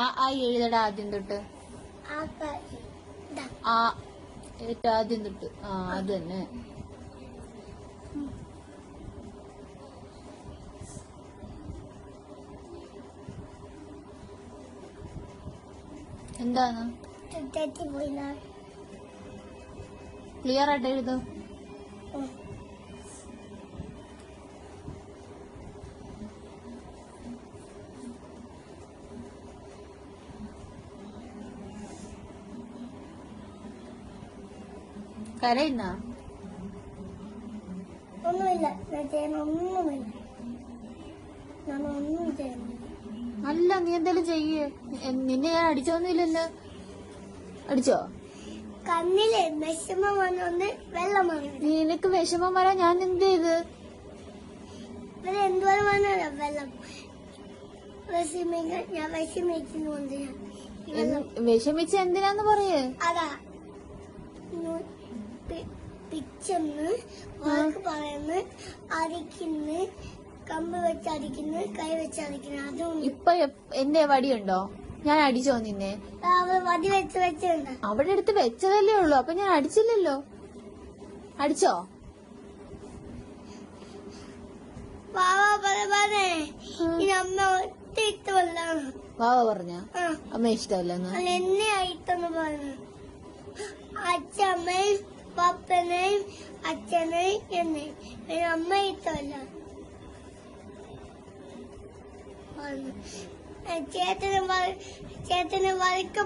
ആ ആ എഴുതടാ ആദ്യം തൊട്ട്. ആ ഏറ്റവും ആദ്യം തൊട്ട്. ആ അത് തന്നെ. എന്താണ് ക്ലിയർ ആയിട്ട് എഴുതു. കരയുന്ന? ഒന്നുമില്ല. ഒന്നുമില്ല. ഒന്നും അല്ല നീ എന്തായാലും ചെയ്യേ. നിന്നെ ഞാൻ അടിച്ചോന്നില്ലല്ലോ അടിച്ചോ? കണ്ണിൽ വിഷമം വന്നൊന്ന് വെള്ളം നിനക്ക് വിഷമം വരാൻ ഞാൻ എന്ത് ചെയ്ത് എന്തോരം വെള്ളം ഞാൻ വിഷമിച്ച എന്തിനാന്ന് പറയേ? അതാ പിച്ചെന്ന് വാക്ക് പറയുന്നു അരിക്കുന്ന കമ്പ് വെച്ച് അടിക്കുന്നു കൈ വെച്ച് അടിക്കുന്നു. അതും ഇപ്പൊ എന്റെ വടിയുണ്ടോ? ഞാൻ അടിച്ചോ നിന്നെ? വടി വെച്ച് വെച്ചിട്ടുണ്ട് അവിടെ എടുത്ത് വെച്ചതല്ലേ ഉള്ളൂ അപ്പൊ ഞാൻ അടിച്ചില്ലല്ലോ. അടിച്ചോ? വാവാ പറഞ്ഞ? അമ്മ ഇഷ്ടമല്ലെന്ന്. എന്നെ ആയിട്ടെന്ന് പറഞ്ഞു. അച്ഛമ്മയും പപ്പനെയും അച്ഛനെയും എന്നെ പിന്നെ അമ്മ ഇത്തല്ല ചേട്ടന് ചേട്ടന് വഴക്ക്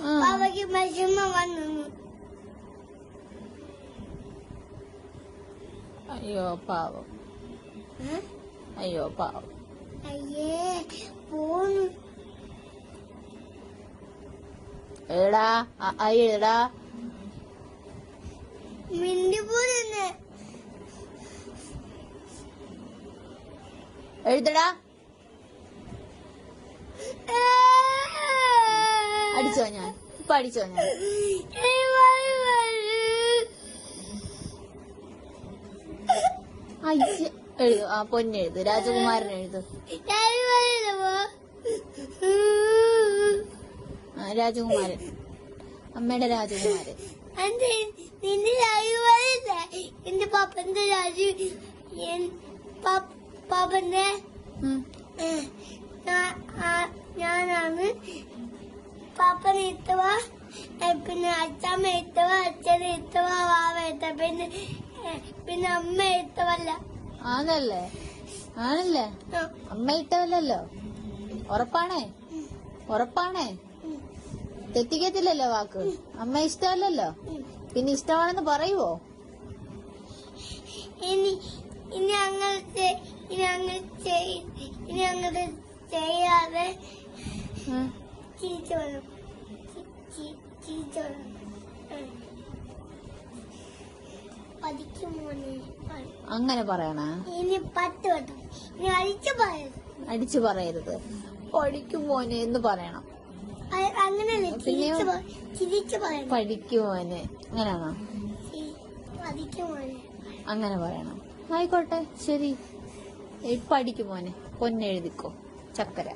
ആ. അവയ്ക്ക് വിഷമം വന്നു. അയ്യോ പാവം? അയ്യോ പാവം. അയ്യേ പോന്നു. എടാ എഴുതടാ മിണ്ടി പോലെന്നെ എഴുതടാ. അടിച്ചോ ഞാൻ? ഇപ്പൊ അടിച്ചോ ഞാൻ? എഴുതു. ആ പൊന്നെഴുതു രാജകുമാരൻ എഴുതു. രാജകുമാരൻ. അമ്മയുടെ രാജകുമാരൻ. നിന്റെ രാജു പറയില്ല എന്റെ പാപ്പന്റെ പാപ്പ- പാപ്പന്റെ ഞാനാണ്. പാപ്പനെ ഇത്തവ പിന്നെ അച്ഛമ്മ ഇത്തവ അച്ഛൻ ഇത്തവ വാവ എത്ത പിന്നെ പിന്നെ അമ്മ ഇത്തവല്ല. ആണല്ലേ? ആണല്ലേ? അമ്മ ഇട്ടവല്ലോ ഉറപ്പാണേ? ഉറപ്പാണേ? തെറ്റിക്കത്തില്ലല്ലോ വാക്ക്. അമ്മ ഇഷ്ടമല്ലല്ലോ. പിന്നെ ഇഷ്ടമാണെന്ന് പറയുവോ? ഇനി ഇനി ഇനി അങ്ങനെ ഇനി അങ്ങനെ ചെയ്യാതെ അങ്ങനെ പറയണ? ഇനി പത്ത് വട്ടം. ഇനി അഴിച്ചു പറയരുത്. അടിച്ചു പറയരുത്. പഠിക്കും മോനെ എന്ന് പറയണം. അങ്ങനെയല്ലേ. പറയണം പഠിക്കും മോനെ. അങ്ങനെയാണോ? അങ്ങനെ പറയണം. ആയിക്കോട്ടെ ശരി. പഠിക്കുമോനെ പൊന്നെഴുതിക്കോ. ചക്കര.